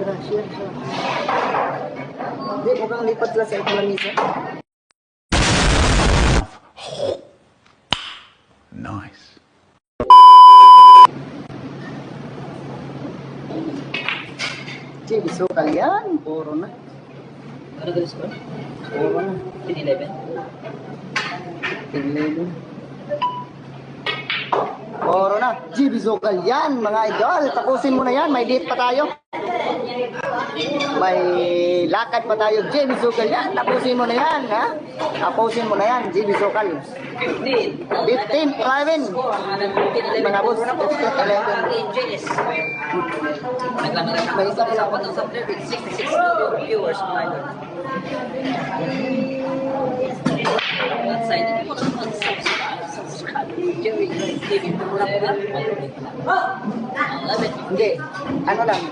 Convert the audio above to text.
Grasya siya. Hindi, lipat lang sa ekonomisa. Nice. Sige, so kalyan. Puro na. Ano galis ko? Puro na. 11? 11. GB sukal yan, mga idol. Tapusin mo na yan. May date pa tayo. May lakad pa tayo. GB sukal yan. Tapusin mo na yan, ha? Tapusin mo na yan, GB sukal. 15. 15, 11. Mga boss, 15, 11. Angels. Naglaman lang May isa pa lang. ako ng subscribe with 66 viewers mga idol. Hindi. Ano lang,